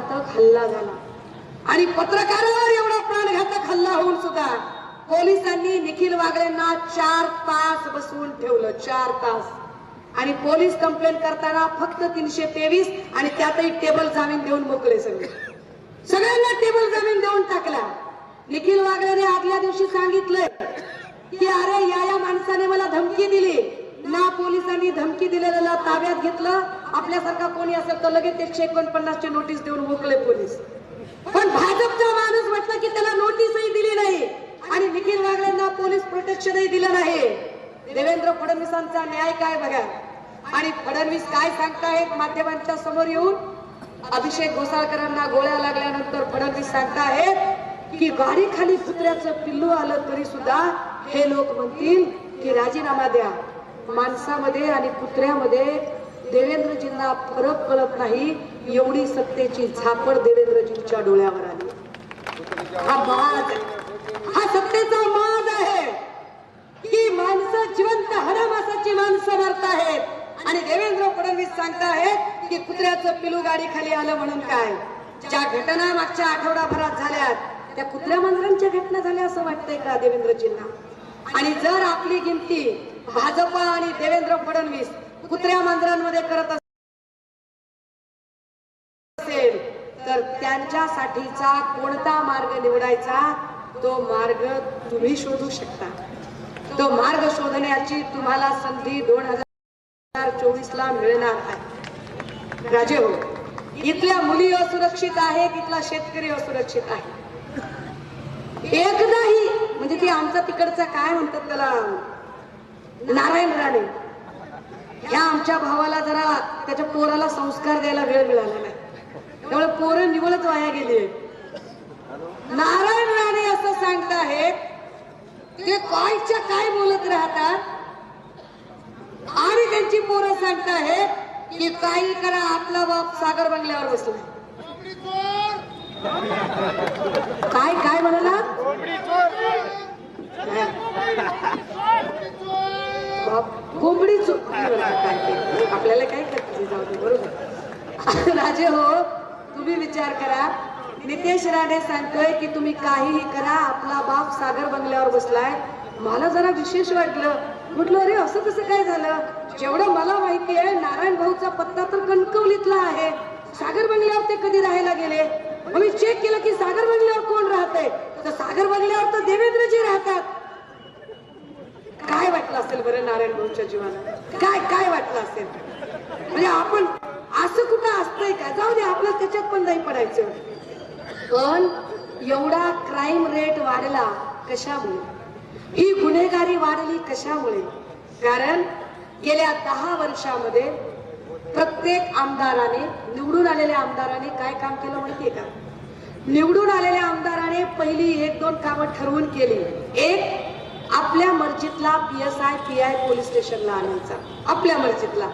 प्राणघातक हल्ला झाला. आणि पत्रकारावर एवढा प्राणघातक हल्ला होऊन सुद्धा पोलिसांनी निखिल वागळेंना चार तास बसवून ठेवलं चार तास. आणि पोलीस कंप्लेंट करताना फक्त तीनशे तेवीस आणि त्यातही टेबल जामीन देऊन मोकळे सगळे. सगळ्यांना टेबल जामीन देऊन टाकला. निखिल वागळेने आदल्या दिवशी सांगितलंय की अरे या या माणसाने मला धमकी दिली. ना पोलिसांनी धमकी दिलेल्याला ताब्यात घेतलं. आपल्यासारखा कोणी असेल तर लगेच एकशे एकोणपन्नासची नोटीस देऊन मोकले पोलीस. पण भाजपचा माणूस म्हटलं की त्याला नोटीसही दिली नाही. आणि निखिल वागळेंना पोलीस प्रोटेक्शनही दिलं नाही. देवेंद्र फडणवीसांचा न्याय काय बघा? आणि फडणवीस काय सांगतायत माध्यमांच्या समोर येऊन? अभिषेक घोसाळकरांना गोळ्या लागल्यानंतर फडणवीस सांगतायत की गाडी खाली कुत्र्याचं पिल्लू आलं तरी सुद्धा हे लोक म्हणतील की राजीनामा द्या. माणसामध्ये आणि कुत्र्यामध्ये देवेंद्रजींना फरक कळत नाही एवढी सत्तेची झापड देवेंद्रजींच्या डोळ्यावर आली. हा माज हा सत्तेचा माज आहे. की माणसं जिवंत हरामासाची माणसं मरत आहेत. आणि देवेंद्र फडणवीस सांगताहेत की कुत्र्याचं पिलू गाडी खाली आलं म्हणून काय? ज्या घटना मागच्या आठवडाभरात झाल्यात त्या कुत्र्या मांजरांच्या घटना झाल्या असं वाटतंय का देवेंद्रजींना? आणि जर आपली गिनती भाजपा आणि देवेंद्र फडणवीस कुत्र्या मांजरांमध्ये करत असेल तर त्यांच्यासाठीचा कोणता मार्ग निवडायचा? तो मार्ग तुम्ही शोधू शकता. तो मार्ग शोधण्याची तुम्हाला संधी दोन हजार चोवीस ला मिळणार आहे. राजे हो इथल्या मुली असुरक्षित आहेत इथला शेतकरी असुरक्षित आहे. एकदाही म्हणजे ती आमचा तिकडचा काय म्हणतात त्याला? नारायण राणे या आमच्या भावाला जरा त्याच्या पोराला संस्कार द्यायला वेळ मिळाला नाही. त्यामुळे पोरं निवडच वाया गेली नारायण राणे असं सांगताहेत ते कायच्या काय बोलत राहतात? आणि त्यांची पोरं सांगताहेत की काही करा आपला बाप सागर बंगल्यावर बसला काय काय म्हणाला? बाप, कोंबडी आपल्याला काय करते जाऊ दे बरोबर. राजे हो तुम्ही विचार करा. नितेश राणे सांगतोय की तुम्ही काहीही करा आपला बाप सागर बंगल्यावर बसलाय. मला जरा विशेष वाटलं. म्हटलं अरे असं कसं काय झालं? जेवढं मला माहिती आहे नारायण भाऊचा पत्ता तर कणकवलीतला आहे. सागर बंगल्यावर ते कधी राहायला गेले? मग मी चेक केलं की सागर बंगल्यावर कोण राहतंय? तर सागर बंगल्यावर तर देवेंद्र राहतात काय वाटलं असेल बरं नारायण गुरुच्या जीवाला. काय काय वाटलं असेल? म्हणजे आपण असं कुठं असतंय का? जाऊ दे आपलं त्याच्यात पण नाही पडायचं. पण एवढा क्राईम रेट वाढला कशामुळे? ही गुन्हेगारी वाढली कशामुळे? कारण गेल्या दहा वर्षामध्ये प्रत्येक आमदाराने निवडून आलेल्या आमदाराने काय काम केलं माहितीये का? निवडून आलेल्या आमदाराने पहिली एक दोन कामं ठरवून केली. एक आपल्या मर्जीतला P S I P I police स्टेशनला आणायचा. आपल्या मर्जीतला.